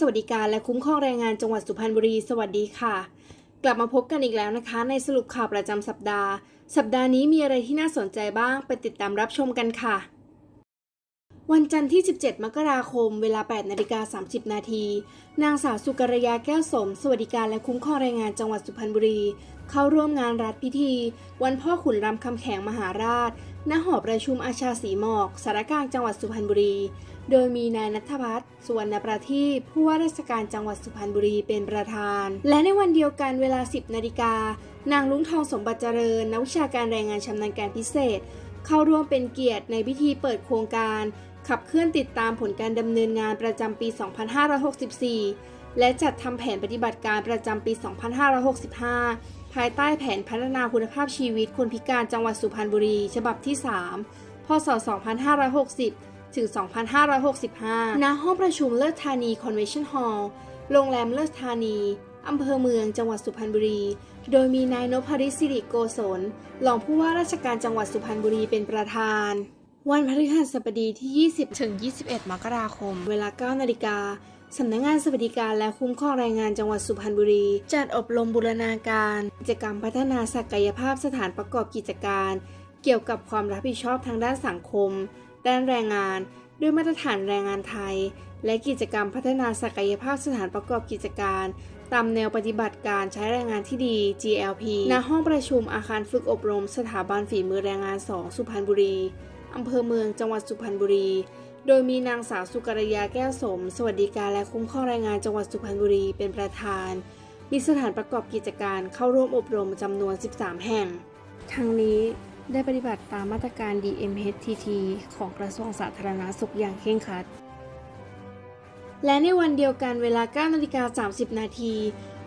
สวัสดิการและคุ้มครองแรงงานจังหวัดสุพรรณบุรี สวัสดีค่ะ กลับมาพบกันอีกแล้วนะคะ ในสรุปข่าวประจำสัปดาห์ สัปดาห์นี้มีอะไรที่น่าสนใจบ้าง ไปติดตามรับชมกันค่ะ วันจันทร์ที่ 17 มกราคม เวลา 8 นาฬิกา 30 นาที นางสาวสุกรยาแก้วสม สวัสดิการและคุ้มครองแรงงานจังหวัดสุพรรณบุรี เข้าร่วมงานรัฐพิธี วันพ่อขุนรำคำแขงมหาราช ณ หอประชุมอาชาสีหมอกสารกลางจังหวัดสุพรรณบุรี โดยมีนายนัทพัฒน์สุวรรณประทีปผู้ว่าราชการจังหวัดสุพรรณบุรีเป็นประธาน และในวันเดียวกันเวลา 10 นาฬิกา นางลุงทองสมบัติเจริญนักวิชาการแรงงานชำนาญการพิเศษ เข้าร่วมเป็นเกียรติในพิธีเปิดโครงการ ขับเคลื่อนติดตามผลการดำเนินงานประจำปี 2564 และจัดทำแผนปฏิบัติการประจำปี 2565 ภายใต้แผนพัฒนาคุณภาพชีวิตคนพิการจังหวัดสุพรรณบุรี ฉบับที่ 3 พศ 2560 ถึง 2565 ณ ห้องประชุมเลิศธานีคอนเวนชั่นฮอลล์ โรงแรมเลิศธานี อำเภอเมือง จังหวัดสุพรรณบุรี โดยมีนายนพริศสิริโกศลรองผู้ว่าราชการจังหวัดสุพรรณบุรีเป็นประธาน วันพฤหัสบดีที่ 20 ถึง 21 มกราคม เวลา 9 นาฬิกาสำนักงงานสวัสดิการและคุ้มครองแรงงานจังหวัดสุพรรณบุรี จัดอบรมบูรณาการ กิจกรรมพัฒนาศักยภาพสถานประกอบกิจการ เกี่ยวกับความรับผิดชอบทางด้านสังคม ด้านแรงงาน ด้วยมาตรฐานแรงงานไทย และกิจกรรมพัฒนาศักยภาพสถานประกอบกิจการ ตามแนวปฏิบัติการใช้แรงงานที่ดี GLP ณห้องประชุมอาคารฝึกอบรม สถาบันฝีมือแรงงาน 2 สุพรรณบุรี อำเภอเมืองจังหวัดสุพรรณบุรี โดยมีนางสาวสุกรยาแก้วสม สวัสดิการและคุ้มครองแรงงานจังหวัดสุพรรณบุรีเป็นประธาน มีสถานประกอบกิจการเข้าร่วมอบรมจำนวน 13 แห่ง ทั้งนี้ได้ปฏิบัติตามมาตรการ DMHTT ของกระทรวงสาธารณาสุขอย่างเคร่งครัด และในวันเดียวกันเวลา9นาฬิกา30 นาที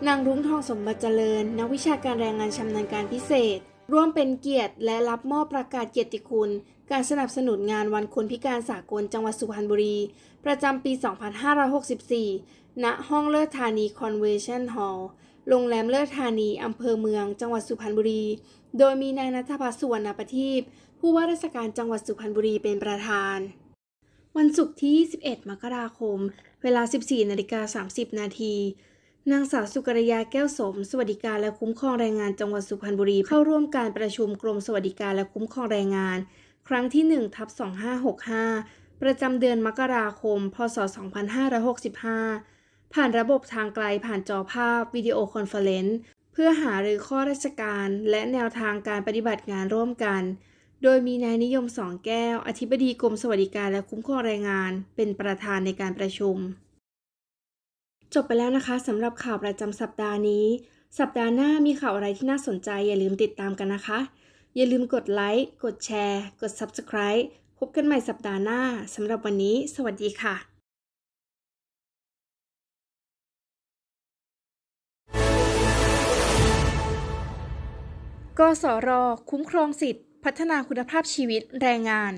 นางรุ้งทองสมบัติเจริญ นักวิชาการแรงงานชำนาญการพิเศษ ร่วมเป็นเกียรติและรับมอบประกาศเกียรติคุณ การสนับสนุนงานวันคนพิการสากลจังหวัดสุพรรณบุรี ประจำปี 2564 ณ ห้องเลิศธานีคอนเวนชั่นฮอลล์ โรงแรมเลิศธานีอำเภอเมือง จังหวัดสุพรรณบุรี โดยมีนายนัทพัฒน์สุวรรณประทีปผู้ว่าราชการจังหวัดสุพรรณบุรีเป็นประธาน วันศุกร์ที่ 21 มกราคม เวลา 14นาฬิกา30 นาที นางสาวสุกรยาแก้วสม สวัสดิการและคุ้มครองแรงงานจังหวัดสุพรรณบุรี เข้าร่วมการประชุมกรมสวัสดิการและคุ้มครองแรงงาน ครั้งที่1ทับ2565 ประจำเดือนมกราคม พศ 2565 ผ่านระบบทางไกลผ่านจอภาพวิดีโอคอนเฟอเรนซ์เพื่อหารือข้อราชการและแนวทางการปฏิบัติงานร่วมกัน โดยมีนายนิยมสองแก้ว อธิบดีกรมสวัสดิการและคุ้มครองแรงงาน เป็นประธานในการประชุม จบไปแล้วนะคะสำหรับข่าวประจำสัปดาห์นี้ สัปดาห์หน้ามีข่าวอะไรที่น่าสนใจอย่าลืมติดตามกันนะคะ อย่าลืมกดไลค์ กดแชร์ กด Subscribe พบกันใหม่สัปดาห์หน้าสำหรับวันนี้ สวัสดีค่ะกสร คุ้มครองสิทธิพัฒนาคุณภาพชีวิตแรงงาน